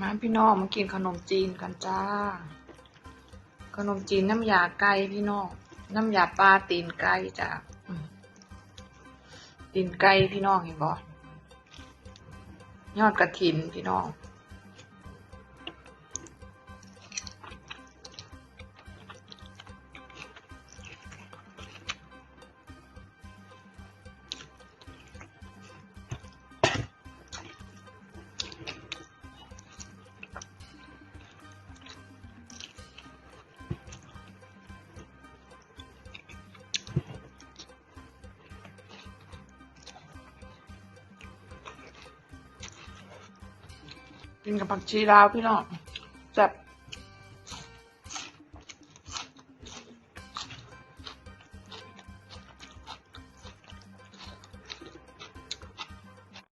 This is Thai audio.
มาพี่น้องมากินขนมจีนกันจ้า ขนมจีนน้ำยาไก่พี่น้องน้ำยาปลาตีนไก่จ้าตีนไก่พี่น้องเห็นบ่ยอดกระถินพี่น้อง กินกับผักชีลาวพี่น้องแซ่บ